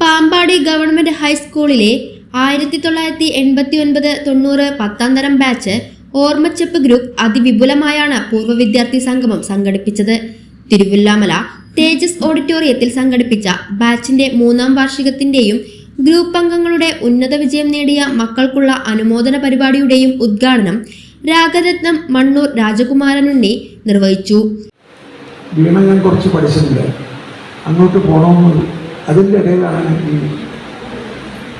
Pampady government ഹൈസ്കൂളിലെ ആയിരത്തി തൊള്ളായിരത്തി എൺപത്തി ഒൻപത് തൊണ്ണൂറ് പത്താം തരം ബാച്ച് ഓർമ്മച്ചെപ്പ് ഗ്രൂപ്പ് അതിവിപുലമായാണ് പൂർവ വിദ്യാർത്ഥി സംഗമം സംഘടിപ്പിച്ചത്. തിരുവല്ലാമല തേജസ് ഓഡിറ്റോറിയത്തിൽ സംഘടിപ്പിച്ച ബാച്ചിന്റെ മൂന്നാം വാർഷികത്തിന്റെയും ഗ്രൂപ്പ് അംഗങ്ങളുടെ ഉന്നത വിജയം നേടിയ മക്കൾക്കുള്ള അനുമോദന പരിപാടിയുടെയും ഉദ്ഘാടനം രാഗരത്നം മണ്ണൂർ രാജകുമാരനുണ്ണി നിർവഹിച്ചു. വീണ ഞാൻ കുറച്ച് പഠിച്ചിട്ടുണ്ട്. അങ്ങോട്ട് അതിന്റെ ഇടയിലാണ് ഈ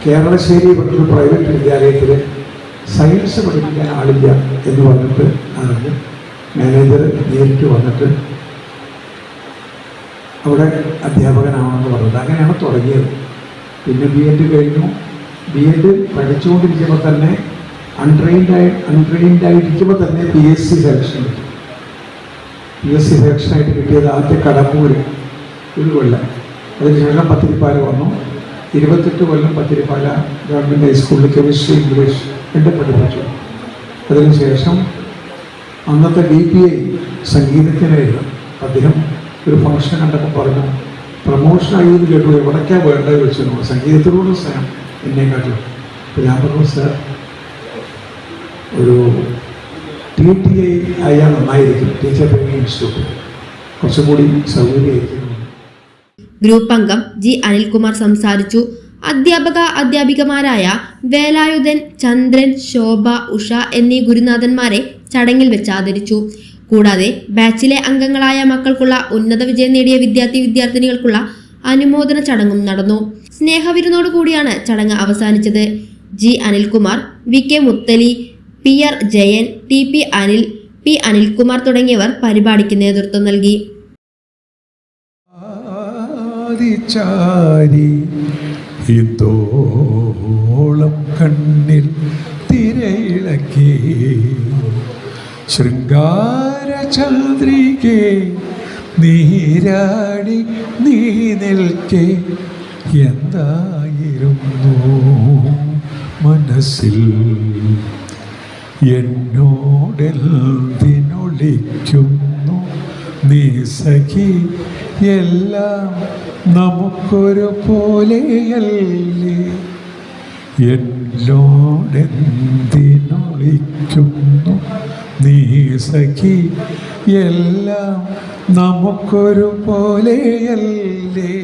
കേരളശ്ശേരി പറഞ്ഞൊരു പ്രൈവറ്റ് വിദ്യാലയത്തിൽ സയൻസ് പഠിപ്പിക്കാൻ ആളില്ല എന്ന് പറഞ്ഞിട്ട് അറിഞ്ഞ് മാനേജർ നേരിട്ട് വന്നിട്ട് അവിടെ അധ്യാപകനാണെന്ന് പറഞ്ഞത്. അങ്ങനെയാണ് തുടങ്ങിയത്. പിന്നെ ബി എഡ് കഴിഞ്ഞു. ബി എഡ് പഠിച്ചുകൊണ്ടിരിക്കുമ്പോൾ തന്നെ അൺട്രെയിൻഡ് ആയി അൺട്രെയിൻഡ് ആയിരിക്കുമ്പോൾ തന്നെ P S C selection P S C സെലക്ഷനായിട്ട് കിട്ടിയത് ആദ്യത്തെ കടമ്പൂര് ഒരു കൊല്ലം. അതിനുശേഷം പത്തിരിപ്പാല വന്നു. ഇരുപത്തെട്ട് കൊല്ലം പത്തിരിപ്പാല ഗവൺമെന്റ് ഹൈസ്കൂളിൽ കെമിസ്ട്രി ഇംഗ്ലീഷ് രണ്ട് പഠിപ്പിച്ചു. അതിനുശേഷം അന്നത്തെ ഡി പി ഐ സംഗീതത്തിനായിരുന്നു അദ്ദേഹം ഒരു ഫംഗ്ഷൻ കണ്ടപ്പോൾ പറഞ്ഞു പ്രമോഷൻ ആയിരുന്നു കേട്ടു എവിടേക്കാണ് വേണ്ടത്? വെച്ചു സംഗീതത്തിനോട് സ്നേഹം എന്നെക്കാട്ടിലും. അപ്പോൾ ഞാൻ പറഞ്ഞു സാർ ഒരു ടി ടി ഐ ആയാൽ നന്നായിരിക്കും. Teacher training institute. കുറച്ചും കൂടി സൗകര്യമായിരിക്കും. ഗ്രൂപ്പ് അംഗം ജി അനിൽകുമാർ സംസാരിച്ചു. അധ്യാപക അധ്യാപികമാരായ വേലായുധൻ ചന്ദ്രൻ ശോഭ ഉഷ എന്നീ ഗുരുനാഥന്മാരെ ചടങ്ങിൽ വെച്ച് ആദരിച്ചു. കൂടാതെ ബാച്ചിലെ അംഗങ്ങളായ മക്കൾക്കുള്ള ഉന്നത വിജയം നേടിയ വിദ്യാർത്ഥി വിദ്യാർത്ഥിനികൾക്കുള്ള അനുമോദന ചടങ്ങും നടന്നു. സ്നേഹവിരുന്നോടു കൂടിയാണ് ചടങ്ങ് അവസാനിച്ചത്. G Anilkumar V K Muthali P R Jayan T P Anil P Anilkumar തുടങ്ങിയവർ പരിപാടിക്ക് നേതൃത്വം നൽകി. ആദിച്ചാരി ഇതോളം കണ്ണിൽ തിരയിളക്കി. ശൃംഗാര ചന്ദ്രികെ നീരാടി നീ നിൽക്കെ. എന്തായിരുന്നു മനസ്സിൽ? എന്നോടെന്തിനൊളിക്കുന്നു നീ സഖി? എല്ലാം നമുക്കൊരു പോലെയല്ലേ? എന്നോടെന്തിനൊളിക്കുന്നു നീ സഖി എല്ലാം നമുക്കൊരു പോലെയല്ലേ?